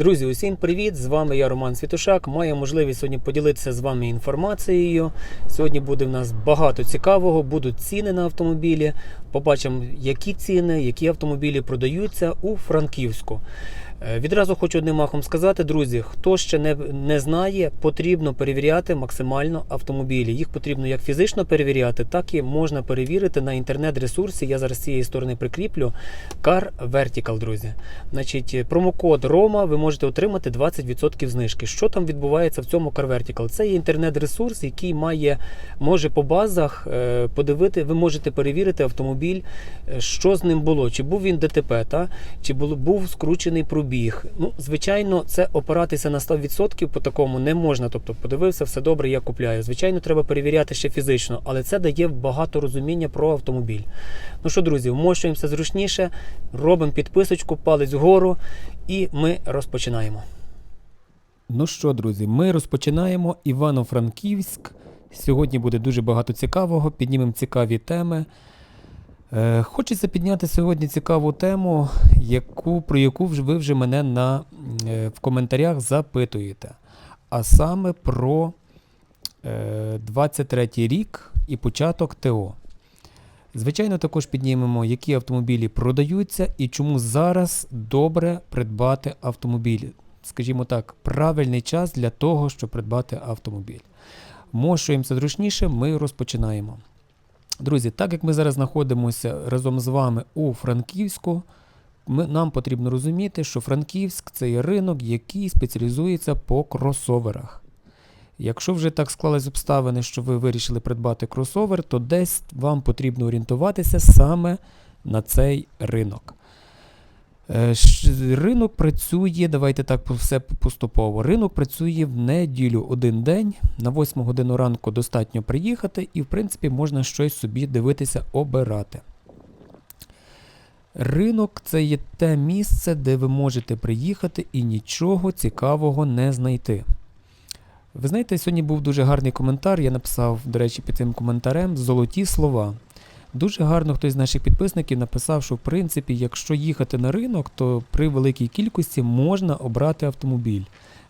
Друзі, усім привіт! З вами я Роман Світушак. Маю можливість сьогодні поділитися з вами інформацією. Сьогодні буде в нас багато цікавого, будуть ціни на автомобілі. Побачимо, які ціни, які автомобілі продаються у Франківську. Е, Відразу хочу одним махом сказати, друзі, хто ще не, не знає, потрібно перевіряти максимально автомобілі. Їх потрібно як фізично перевіряти, так і можна перевірити на інтернет-ресурсі. Я зараз з цієї сторони прикріплю Car Vertical, друзі. Значить, е, промокод Рома ви можете отримати 20% знижки. Що там відбувається в цьому Car Vertical? Це є інтернет-ресурс, який має, може по базах е, подивити, ви можете перевірити автомобіль, що з ним було, чи був він ДТП, та? чи був скручений пробіг. Ну, звичайно, це опиратися на 100% по такому не можна. Тобто, подивився, все добре, я купляю. Звичайно, треба перевіряти ще фізично, але це дає багато розуміння про автомобіль. Ну що, друзі, вмощуємося зручніше, робимо підписочку, палець вгору, і ми розпочинаємо. Ну що, друзі, ми розпочинаємо Івано-Франківськ. Сьогодні буде дуже багато цікавого, піднімемо цікаві теми. Е, Хочеться підняти сьогодні цікаву тему, яку, про яку ви вже мене на, е, в коментарях запитуєте. А саме про е, 23 рік і початок ТО. Звичайно, також піднімемо, які автомобілі продаються і чому зараз добре придбати автомобіль. Скажімо так, правильний час для того, щоб придбати автомобіль. Мошуємося зручніше, ми розпочинаємо. Друзі, так як ми зараз знаходимося разом з вами у Франківську, ми, нам потрібно розуміти, що Франківськ це є ринок, який спеціалізується по кросоверах. Якщо вже так склались обставини, що ви вирішили придбати кросовер, то десь вам потрібно орієнтуватися саме на цей ринок. Е, Ринок працює, давайте так все поступово. Ринок працює в неділю один день. На 8 годину ранку достатньо приїхати, і, в принципі, можна щось собі дивитися, обирати. Ринок це є те місце, де ви можете приїхати і нічого цікавого не знайти. Ви знаєте, сьогодні був дуже гарний коментар. Я написав, до речі, під цим коментарем золоті слова. Дуже гарно хтось з наших підписників написав, що в принципі, якщо їхати на ринок, то при великій кількості можна обрати автомобіль.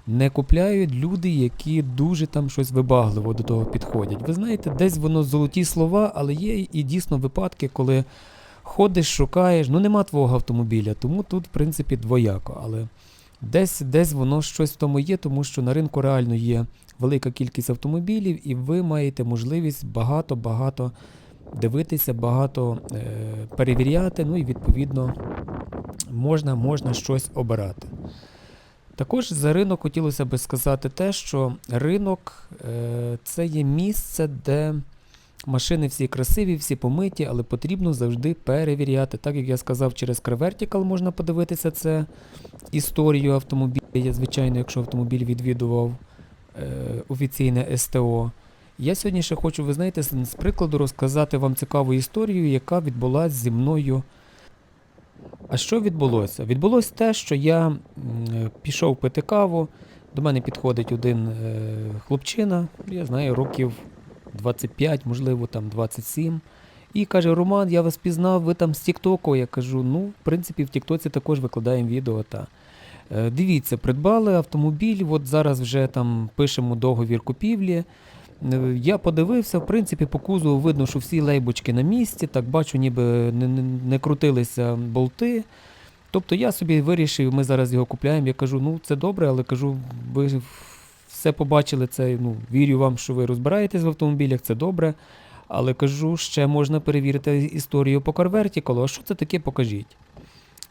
Не купляють люди, які дуже там щось вибагливо до того підходять. Ви знаєте, десь воно золоті слова, але є і дійсно випадки, коли ходиш, шукаєш, ну нема твого автомобіля, тому тут, в принципі, двояко. Але десь, десь воно щось в тому є, тому що на ринку реально є велика кількість автомобілів, і ви маєте можливість багато-багато дивитися, багато е, перевіряти, ну і відповідно можна, можна щось обирати. Також за ринок хотілося би сказати те, що ринок е, це є місце, де машини всі красиві, всі помиті, але потрібно завжди перевіряти. Так як я сказав, через Cravertical можна подивитися це історію автомобіля. Я, звичайно, якщо автомобіль відвідував е, офіційне СТО. Я сьогодні ще хочу, ви знаєте, з прикладу розказати вам цікаву історію, яка відбулася зі мною. А що відбулося? Відбулося те, що я пішов пити каву. До мене підходить один е, хлопчина, я знаю, років 25, можливо, там 27. І каже: Роман, я вас пізнав, ви там з Тіктоку. Я кажу, ну, в принципі, в Тіктоці також викладаємо відео. Та. Е, Дивіться, придбали автомобіль, от зараз вже там пишемо договір купівлі. Е, Я подивився, в принципі, по кузову видно, що всі лейбочки на місці, так бачу, ніби не, не, не крутилися болти. Тобто я собі вирішив, ми зараз його купляємо. Я кажу, ну це добре, але кажу, ви все побачили це. Ну, вірю вам, що ви розбираєтесь в автомобілях, це добре. Але кажу, ще можна перевірити історію по Vertical. А що це таке, покажіть.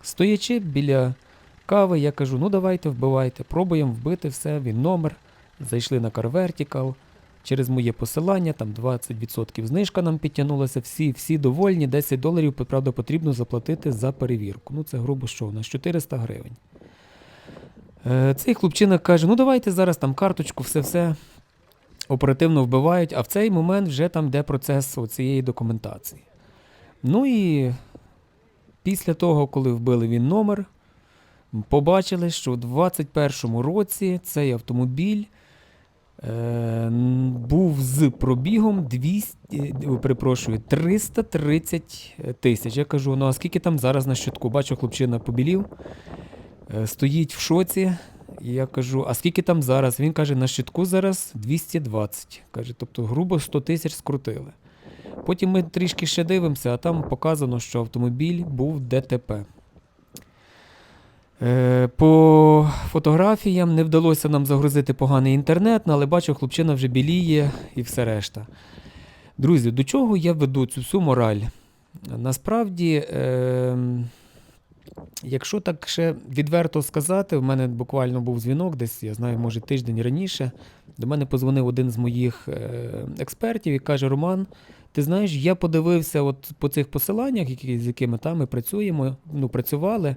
Стоячи біля кави, я кажу, ну давайте вбивайте, пробуємо вбити все, він номер. Зайшли на Vertical. Через моє посилання, там 20% знижка нам підтягнулася, всі, всі довольні, 10 доларів, правда, потрібно заплатити за перевірку. Ну, це грубо що у нас 400 гривень. Е, цей хлопчина каже: ну давайте зараз там карточку, все-все оперативно вбивають, а в цей момент вже там йде процес цієї документації. Ну і після того, коли вбили він номер, побачили, що у 2021 році цей автомобіль був з пробігом 200, е, перепрошую, 330 тисяч. Я кажу, ну а скільки там зараз на щитку? Бачу, хлопчина побілів. Е, Стоїть в шоці. Я кажу, а скільки там зараз? Він каже, на щитку зараз 220. Каже, тобто грубо 100 тисяч скрутили. Потім ми трішки ще дивимося, а там показано, що автомобіль був ДТП. Е, По фотографіям не вдалося нам загрузити поганий інтернет, але бачу, хлопчина вже біліє і все решта. Друзі, до чого я веду цю всю мораль? Насправді, е, якщо так ще відверто сказати, в мене буквально був дзвінок, десь, я знаю, може тиждень раніше. До мене позвонив один з моїх е, експертів і каже: Роман, ти знаєш, я подивився от по цих посиланнях, які, з якими там ми працюємо, ну, працювали.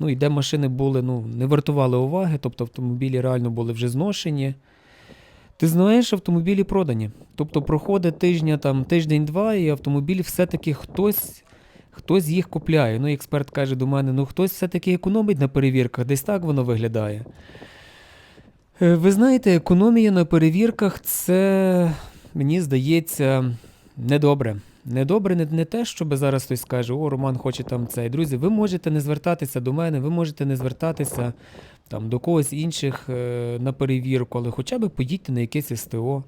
Ну, і де машини були, ну, не вартували уваги, тобто автомобілі реально були вже зношені. Ти знаєш, автомобілі продані. Тобто проходить тижня, там, тиждень-два, і автомобіль все-таки хтось, хтось їх купляє. Ну, експерт каже до мене, ну хтось все-таки економить на перевірках, десь так воно виглядає. Е, Ви знаєте, економія на перевірках це, мені здається, недобре. Недобре не, не те, щоб зараз хтось скаже, о, Роман хоче там цей. Друзі, ви можете не звертатися до мене, ви можете не звертатися там, до когось інших е, на перевірку, але хоча б поїдьте на якесь СТО.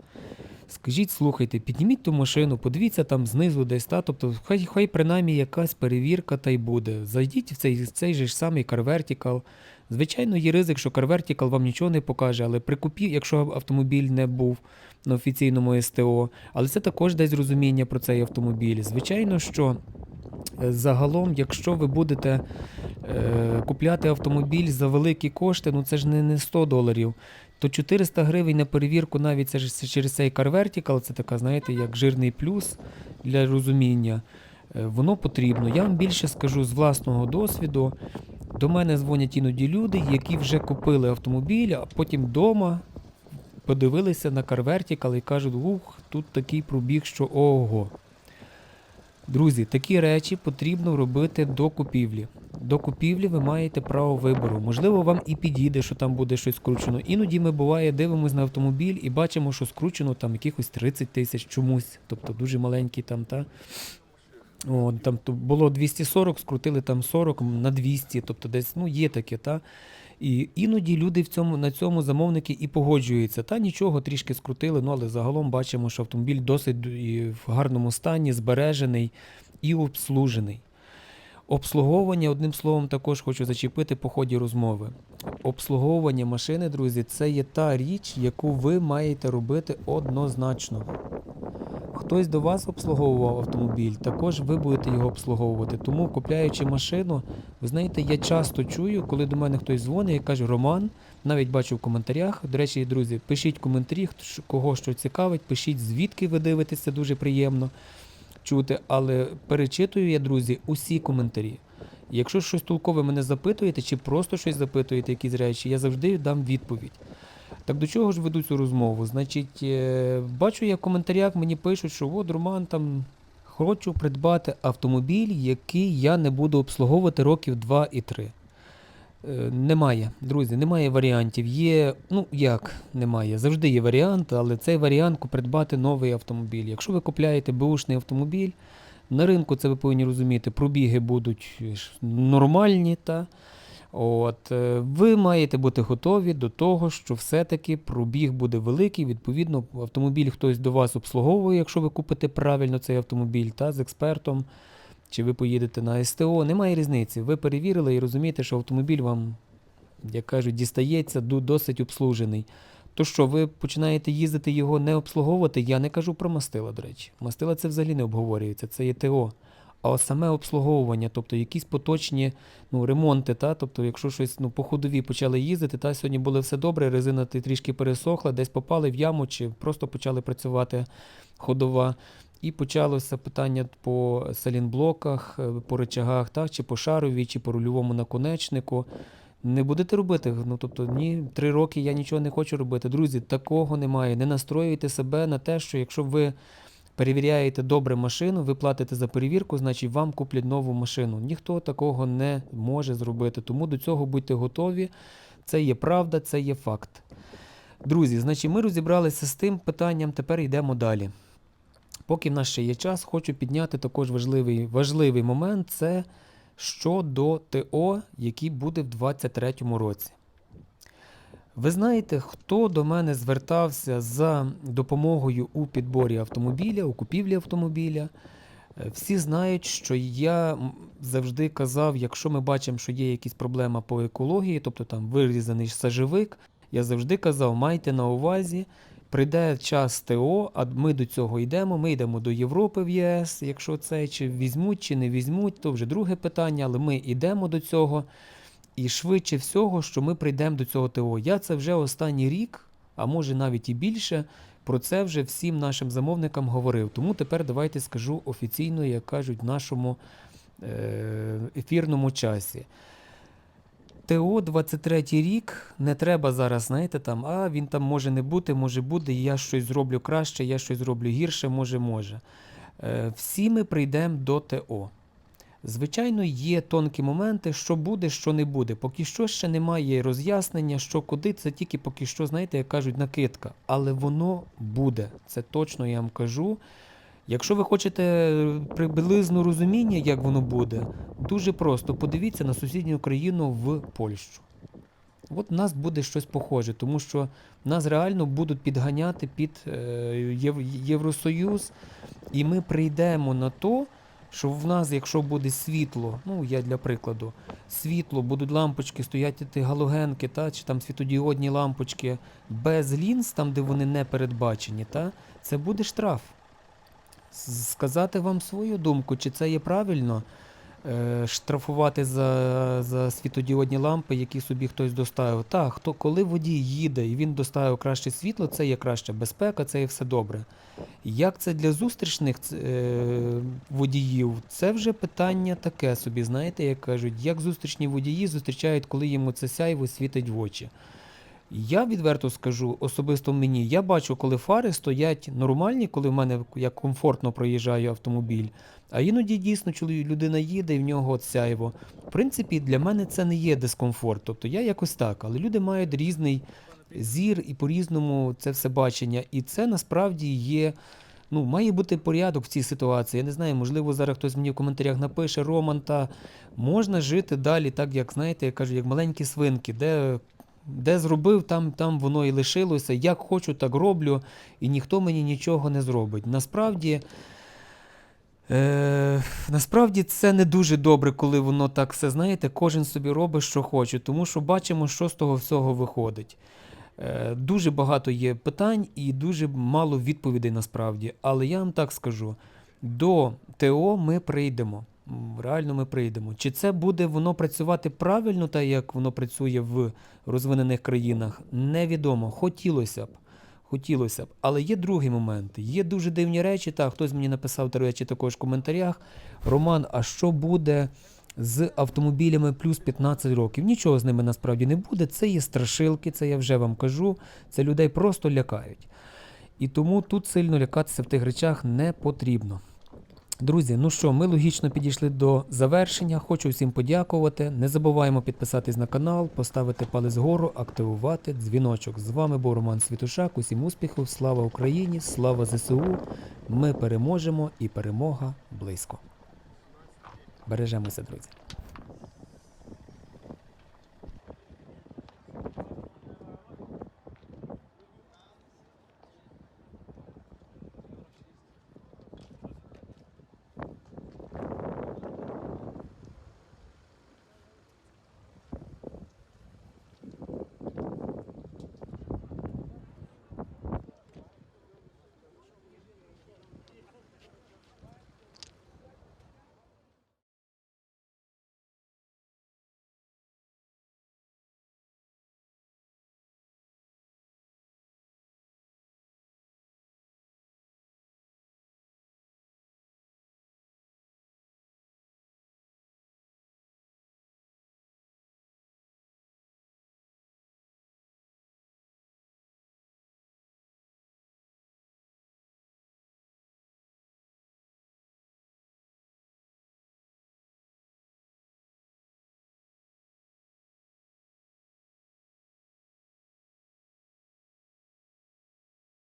Скажіть, слухайте, підніміть ту машину, подивіться там знизу десь, та, тобто хай, хай принаймні якась перевірка та й буде. Зайдіть в цей, цей же ж самий Car Звичайно, є ризик, що Car вам нічого не покаже, але при купі, якщо автомобіль не був на офіційному СТО, але це також дасть розуміння про цей автомобіль. Звичайно, що е, загалом, якщо ви будете е, купляти автомобіль за великі кошти, ну це ж не, не 100 доларів, то 400 гривень на перевірку навіть це ж через цей Car Vertical, це така, знаєте, як жирний плюс для розуміння. Е, Воно потрібно. Я вам більше скажу з власного досвіду. До мене дзвонять іноді люди, які вже купили автомобіль, а потім вдома подивилися на Vertical і кажуть, ух, тут такий пробіг, що ого. Друзі, такі речі потрібно робити до купівлі. До купівлі ви маєте право вибору. Можливо, вам і підійде, що там буде щось скручено. Іноді ми буває дивимося на автомобіль і бачимо, що скручено там якихось 30 тисяч чомусь, тобто дуже маленький там та. О, там то було 240, скрутили там 40 на 200, тобто десь ну, є таке, та. І іноді люди в цьому, на цьому замовники і погоджуються. Та нічого трішки скрутили, ну але загалом бачимо, що автомобіль досить в гарному стані, збережений і обслужений. Обслуговування, одним словом, також хочу зачепити по ході розмови. Обслуговування машини, друзі, це є та річ, яку ви маєте робити однозначно. Хтось до вас обслуговував автомобіль, також ви будете його обслуговувати. Тому, купляючи машину, ви знаєте, я часто чую, коли до мене хтось дзвонить і каже, Роман, навіть бачу в коментарях. До речі, друзі, пишіть коментарі, кого що цікавить, пишіть, звідки ви дивитесь, це дуже приємно чути. Але перечитую я, друзі, усі коментарі. Якщо щось толкове мене запитуєте, чи просто щось запитуєте, якісь речі, я завжди дам відповідь. Так до чого ж веду цю розмову? Значить, е, бачу я в коментарях, мені пишуть, що от Роман там хочу придбати автомобіль, який я не буду обслуговувати років 2 і 3. Е, Немає, друзі, немає варіантів. Є, ну як немає, завжди є варіант, але цей варіант придбати новий автомобіль. Якщо ви купляєте беушний автомобіль, на ринку це ви повинні розуміти, пробіги будуть нормальні, та От, е, ви маєте бути готові до того, що все-таки пробіг буде великий. Відповідно, автомобіль хтось до вас обслуговує, якщо ви купите правильно цей автомобіль та з експертом, чи ви поїдете на СТО. Немає різниці. Ви перевірили і розумієте, що автомобіль вам, як кажуть, дістається досить обслужений. То що, ви починаєте їздити його не обслуговувати? Я не кажу про мастила, до речі. Мастила це взагалі не обговорюється, це є ТО. А саме обслуговування, тобто якісь поточні ну, ремонти, та, тобто, якщо щось ну, по ходові почали їздити, та сьогодні було все добре, резина трішки пересохла, десь попали в яму, чи просто почали працювати ходова. І почалося питання по салінблоках, е, по речагах, так, чи по шарові, чи по рульовому наконечнику. Не будете робити. Ну тобто, ні, три роки я нічого не хочу робити. Друзі, такого немає. Не настроюйте себе на те, що якщо ви перевіряєте добре машину, ви платите за перевірку, значить вам куплять нову машину. Ніхто такого не може зробити. Тому до цього будьте готові. Це є правда, це є факт. Друзі, значить, ми розібралися з тим питанням, тепер йдемо далі. Поки в нас ще є час, хочу підняти також важливий, важливий момент це щодо ТО, який буде в 2023 році. Ви знаєте, хто до мене звертався за допомогою у підборі автомобіля, у купівлі автомобіля? Е, Всі знають, що я завжди казав, якщо ми бачимо, що є якісь проблема по екології, тобто там вирізаний сажевик, я завжди казав, майте на увазі, прийде час ТО, а ми до цього йдемо. Ми йдемо до Європи в ЄС, якщо це чи візьмуть, чи не візьмуть, то вже друге питання, але ми йдемо до цього. І швидше всього, що ми прийдемо до цього ТО. Я це вже останній рік, а може навіть і більше, про це вже всім нашим замовникам говорив. Тому тепер давайте скажу офіційно, як кажуть, в нашому е, ефірному часі. ТО 23 рік не треба зараз, знаєте, там, а він там може не бути, може буде, я щось зроблю краще, я щось зроблю гірше, може, може. Е, всі ми прийдемо до ТО. Звичайно, є тонкі моменти, що буде, що не буде. Поки що ще немає роз'яснення, що куди, це тільки поки що, знаєте, як кажуть, накидка. Але воно буде. Це точно я вам кажу. Якщо ви хочете приблизно розуміння, як воно буде, дуже просто подивіться на сусідню країну в Польщу. От в нас буде щось похоже, тому що нас реально будуть підганяти під е, Євросоюз, і ми прийдемо на то, що в нас, якщо буде світло, ну я для прикладу, світло, будуть лампочки, стоять галогенки, та, чи там світодіодні лампочки без лінз, там, де вони не передбачені, та, це буде штраф. Сказати вам свою думку, чи це є правильно штрафувати за, за світодіодні лампи, які собі хтось доставив. Так, хто, коли водій їде і він доставив краще світло, це є краща безпека, це є все добре. Як це для зустрічних е, водіїв? Це вже питання таке собі, знаєте, як кажуть, як зустрічні водії зустрічають, коли йому це сяйво світить в очі. Я відверто скажу, особисто мені, я бачу, коли фари стоять нормальні, коли в мене я комфортно проїжджаю автомобіль, а іноді дійсно людина їде і в нього сяйво. В принципі, для мене це не є дискомфорт. Тобто я якось так, але люди мають різний зір і по-різному це все бачення. І це насправді є. Ну, має бути порядок в цій ситуації. Я не знаю, можливо, зараз хтось мені в коментарях напише, Роман, та можна жити далі, так як знаєте, я кажу, як маленькі свинки, де, де зробив, там, там воно і лишилося. Як хочу, так роблю, і ніхто мені нічого не зробить. Насправді. Е, насправді це не дуже добре, коли воно так все, знаєте, кожен собі робить, що хоче, тому що бачимо, що з того всього виходить. Е, дуже багато є питань і дуже мало відповідей насправді. Але я вам так скажу: до ТО ми прийдемо. Реально ми прийдемо. Чи це буде воно працювати правильно, так як воно працює в розвинених країнах, невідомо. Хотілося б. Хотілося б. Але є другий момент. Є дуже дивні речі. Так, хтось мені написав, до речі, також в коментарях. Роман, а що буде з автомобілями плюс 15 років? Нічого з ними насправді не буде. Це є страшилки, це я вже вам кажу. Це людей просто лякають. І тому тут сильно лякатися в тих речах не потрібно. Друзі, ну що, ми логічно підійшли до завершення. Хочу всім подякувати. Не забуваємо підписатись на канал, поставити палець вгору, активувати дзвіночок. З вами був Роман Світушак. Усім успіхів, слава Україні, слава ЗСУ. Ми переможемо і перемога близько. Бережемося, друзі.